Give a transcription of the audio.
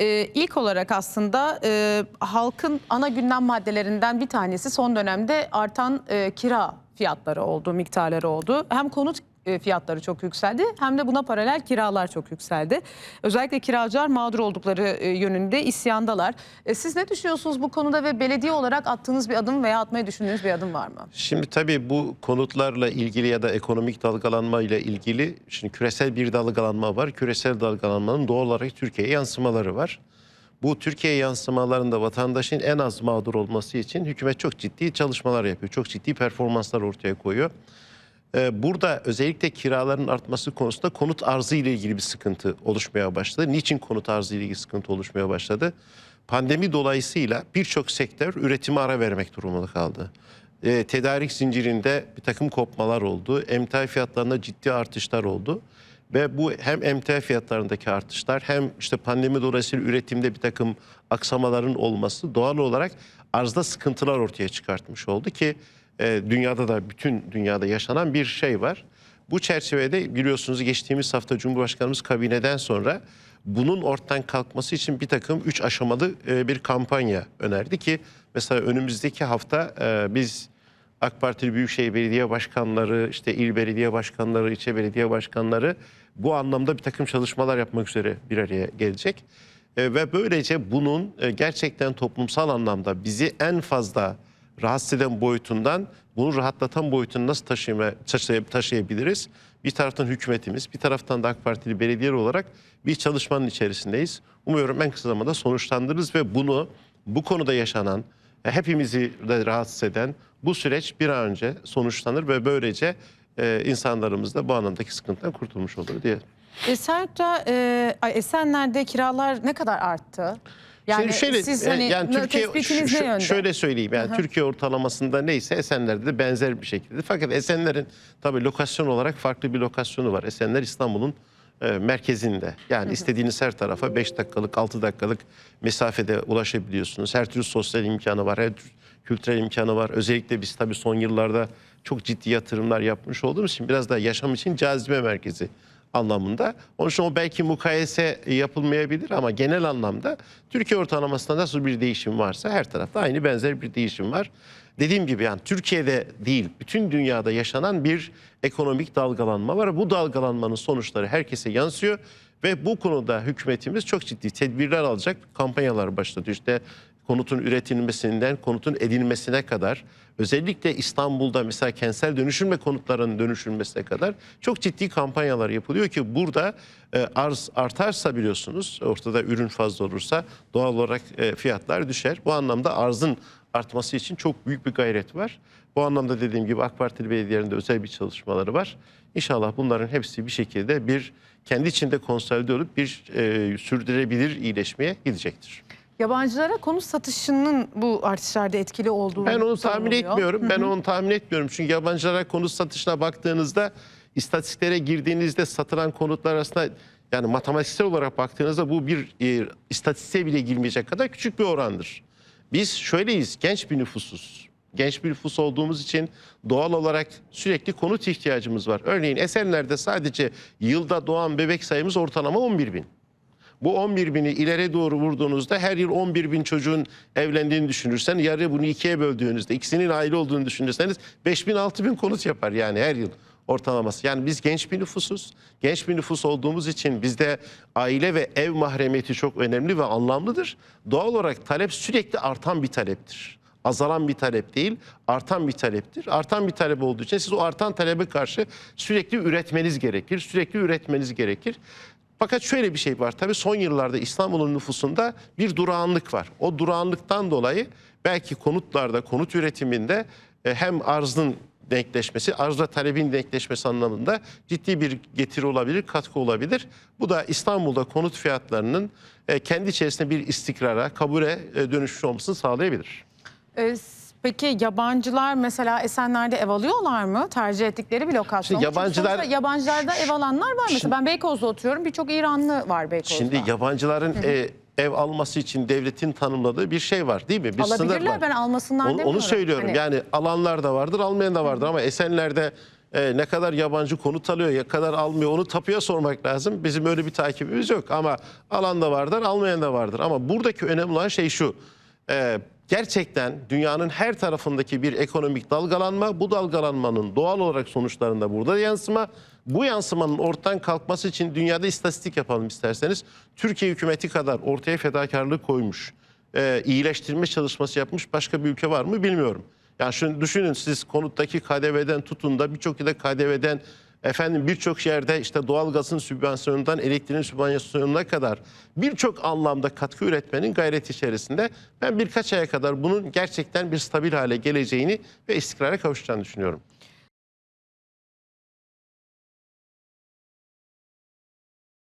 Ee, ilk olarak aslında e, halkın ana gündem maddelerinden bir tanesi son dönemde artan e, kira fiyatları oldu, miktarları oldu. Hem konut e, fiyatları çok yükseldi hem de buna paralel kiralar çok yükseldi. Özellikle kiracılar mağdur oldukları e, yönünde isyandalar. E, siz ne düşünüyorsunuz bu konuda ve belediye olarak attığınız bir adım veya atmayı düşündüğünüz bir adım var mı? Şimdi tabii bu konutlarla ilgili ya da ekonomik dalgalanma ile ilgili şimdi küresel bir dalgalanma var. Küresel dalgalanmanın doğal olarak Türkiye'ye yansımaları var. Bu Türkiye yansımalarında vatandaşın en az mağdur olması için hükümet çok ciddi çalışmalar yapıyor. Çok ciddi performanslar ortaya koyuyor. Ee, Burada özellikle kiraların artması konusunda konut arzı ile ilgili bir sıkıntı oluşmaya başladı. Niçin konut arzı ile ilgili sıkıntı oluşmaya başladı? Pandemi dolayısıyla birçok sektör üretime ara vermek durumunda kaldı. Ee, tedarik zincirinde bir takım kopmalar oldu. Emtia fiyatlarında ciddi artışlar oldu. Ve bu hem emtia fiyatlarındaki artışlar hem işte pandemi dolayısıyla üretimde bir takım aksamaların olması doğal olarak arzda sıkıntılar ortaya çıkartmış oldu ki e, dünyada da bütün dünyada yaşanan bir şey var. Bu çerçevede biliyorsunuz geçtiğimiz hafta Cumhurbaşkanımız kabineden sonra bunun ortadan kalkması için bir takım üç aşamalı e, bir kampanya önerdi ki mesela önümüzdeki hafta e, biz AK Parti Büyükşehir Belediye Başkanları, işte il belediye başkanları, ilçe belediye başkanları bu anlamda bir takım çalışmalar yapmak üzere bir araya gelecek. Ve böylece bunun gerçekten toplumsal anlamda bizi en fazla rahatsız eden boyutundan bunu rahatlatan boyutunu nasıl taşıyma, taşıy- taşıyabiliriz? Bir taraftan hükümetimiz, bir taraftan da AK Partili belediyeler olarak bir çalışmanın içerisindeyiz. Umuyorum en kısa zamanda sonuçlandırırız ve bunu bu konuda yaşanan, hepimizi de rahatsız eden bu süreç bir an önce sonuçlanır ve böylece e, insanlarımız da bu anlamdaki sıkıntıdan kurtulmuş olur diye. Esenyurt'ta, e, Esenler'de kiralar ne kadar arttı? Yani şöyle, siz e, hani yani Türkiye tespitiniz ne yönde? şöyle söyleyeyim yani Türkiye ortalamasında neyse Esenler'de de benzer bir şekilde. Fakat Esenler'in tabii lokasyon olarak farklı bir lokasyonu var. Esenler İstanbul'un e, merkezinde. Yani istediğiniz her tarafa 5 dakikalık 6 dakikalık mesafede ulaşabiliyorsunuz. Her türlü sosyal imkanı var, her türlü kültürel imkanı var. Özellikle biz tabii son yıllarda çok ciddi yatırımlar yapmış olduğumuz için biraz da yaşam için cazibe merkezi anlamında. Onun için o belki mukayese yapılmayabilir ama genel anlamda Türkiye ortalamasında nasıl bir değişim varsa her tarafta aynı benzer bir değişim var. Dediğim gibi yani Türkiye'de değil bütün dünyada yaşanan bir ekonomik dalgalanma var. Bu dalgalanmanın sonuçları herkese yansıyor ve bu konuda hükümetimiz çok ciddi tedbirler alacak kampanyalar başladı. İşte konutun üretilmesinden konutun edilmesine kadar özellikle İstanbul'da mesela kentsel dönüşüm ve konutların dönüşülmesine kadar çok ciddi kampanyalar yapılıyor ki burada e, arz artarsa biliyorsunuz ortada ürün fazla olursa doğal olarak e, fiyatlar düşer. Bu anlamda arzın artması için çok büyük bir gayret var. Bu anlamda dediğim gibi AK Partili belediyelerinde özel bir çalışmaları var. İnşallah bunların hepsi bir şekilde bir kendi içinde konsolide olup bir e, sürdürülebilir iyileşmeye gidecektir. Yabancılara konut satışının bu artışlarda etkili olduğu Ben onu tahmin soruluyor. etmiyorum. Ben onu tahmin etmiyorum. Çünkü yabancılara konut satışına baktığınızda istatistiklere girdiğinizde satılan konutlar arasında yani matematiksel olarak baktığınızda bu bir e, istatistiğe bile girmeyecek kadar küçük bir orandır. Biz şöyleyiz, genç bir nüfusuz. Genç bir nüfus olduğumuz için doğal olarak sürekli konut ihtiyacımız var. Örneğin Esenler'de sadece yılda doğan bebek sayımız ortalama 11 bin. Bu 11 bini ileri doğru vurduğunuzda her yıl 11 bin çocuğun evlendiğini düşünürsen yarı bunu ikiye böldüğünüzde ikisinin aile olduğunu düşünürseniz 5 bin 6 bin konut yapar yani her yıl ortalaması. Yani biz genç bir nüfusuz. Genç bir nüfus olduğumuz için bizde aile ve ev mahremiyeti çok önemli ve anlamlıdır. Doğal olarak talep sürekli artan bir taleptir. Azalan bir talep değil, artan bir taleptir. Artan bir talep olduğu için siz o artan talebe karşı sürekli üretmeniz gerekir. Sürekli üretmeniz gerekir. Fakat şöyle bir şey var. Tabii son yıllarda İstanbul'un nüfusunda bir durağanlık var. O durağanlıktan dolayı belki konutlarda, konut üretiminde e, hem arzın denkleşmesi, arzla talebin denkleşmesi anlamında ciddi bir getiri olabilir, katkı olabilir. Bu da İstanbul'da konut fiyatlarının e, kendi içerisinde bir istikrara, kabule e, dönüşmüş olmasını sağlayabilir. S- Peki yabancılar mesela Esenler'de ev alıyorlar mı? Tercih ettikleri bir lokasyon. Şimdi yabancılar- sonuçta yabancılarda ev alanlar var. Mesela Şimdi- ben Beykoz'da oturuyorum. Birçok İranlı var Beykoz'da. Şimdi yabancıların e, ev alması için devletin tanımladığı bir şey var değil mi? Bir sınır Alabilirler var. ben almasınlar Onu, demiyorum. onu söylüyorum. Hani- Yani alanlar da vardır, almayan da vardır ama Esenler'de e, ne kadar yabancı konut alıyor, ne kadar almıyor onu tapuya sormak lazım. Bizim öyle bir takibimiz yok ama alan da vardır, almayan da vardır. Ama buradaki önemli olan şey şu. e, gerçekten dünyanın her tarafındaki bir ekonomik dalgalanma, bu dalgalanmanın doğal olarak sonuçlarında burada yansıma. Bu yansımanın ortadan kalkması için dünyada istatistik yapalım isterseniz. Türkiye hükümeti kadar ortaya fedakarlık koymuş, e, iyileştirme çalışması yapmış başka bir ülke var mı bilmiyorum. Yani şunu düşünün siz konuttaki KDV'den tutun da birçok yerde KDV'den efendim birçok yerde işte doğalgazın sübvansiyonundan elektriğin sübvansiyonuna kadar birçok anlamda katkı üretmenin gayreti içerisinde ben birkaç aya kadar bunun gerçekten bir stabil hale geleceğini ve istikrara kavuşacağını düşünüyorum.